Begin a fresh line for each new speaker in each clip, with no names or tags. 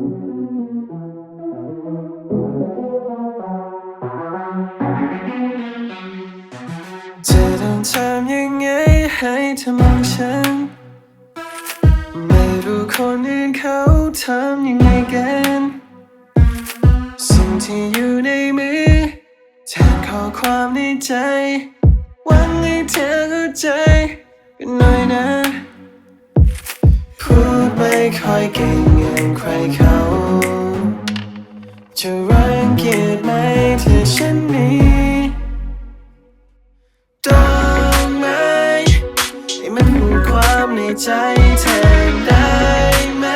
จะต้องทำยังไงให้เธอมองฉัน ไม่รู้คนอื่นเขาทำยังไงกัน สิ่งที่อยู่ในมือแทนข้อความในใจ หวังให้เธอเข้าใจ ค่อยเก่งอย่างใครเขา จะรังเกียจไหมถ้าฉันมีดอกไม้ให้มันพูดความในใจแทนได้ไหม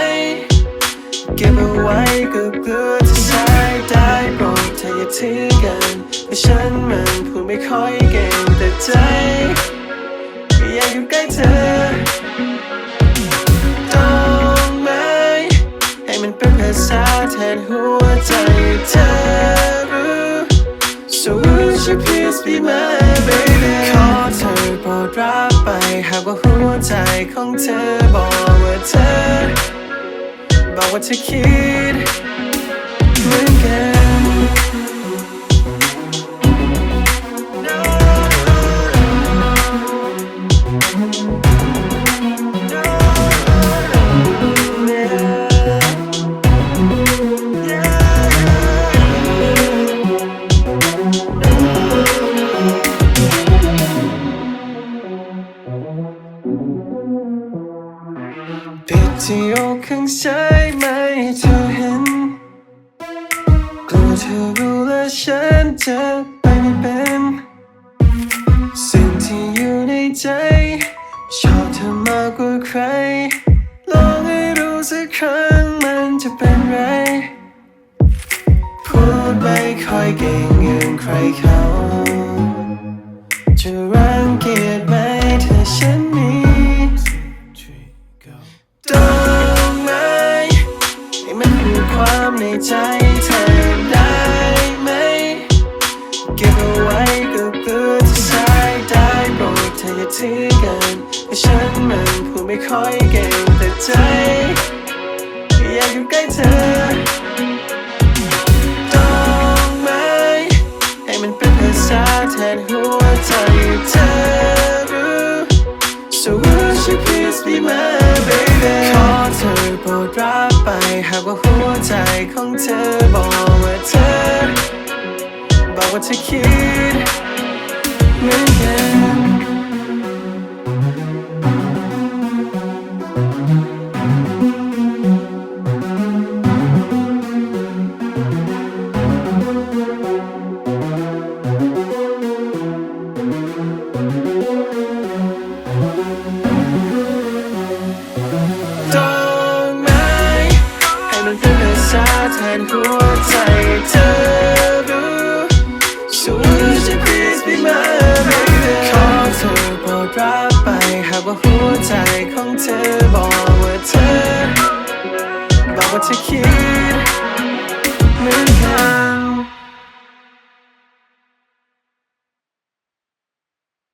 เก็บเอาไว้ก็เพื่อจะใช้ได้โปรดเธออย่าทิ้งกันเพราะฉันมันพูดไม่ค่อยเก่งแต่ใจ มันเป็นภาษาแทนหัวใจเธอรู้ So would you please be my baby ขอเธอโปรดรับไป หากว่าหัวใจของเธอบอกว่าเธอ บอกว่าเธอคิดเหมือนกัน ปิดที่อกข้างซ้ายไม่ให้เธอเห็นกลัวเธอรู้และฉันจะไปไม่เป็น สิ่งที่อยู่ในใจชอบเธอมากกว่าใคร ลองให้รู้สักครั้งมันจะเป็นไร พูดไม่ค่อยเก่งอย่างใครเขาจะ ความในใจแทนได้ไหม เก็บเอาไว้ก็เพื่อจะใช้ได้โปรดเธออย่าทิ้งกันเพราฉันมันพูดไม่ค่อยเก่งแต่ใจ อยากอยู่ใกล้เธอดอกไม้ให้มันเป็นภาษาแทนหัวใจเธอรู้ So would you please be my baby ขอเธอโปรดรับไปหากว่าหัว เธอบอกว่าเธอ บอกว่าเธอคิดเหมือนกัน แทนหัวใจเธอรู้ So would you please be my baby ขอเธอโปรดรับไปหากว่าหัวใจของเธอบอกว่าเธอบอกว่าเธอคิด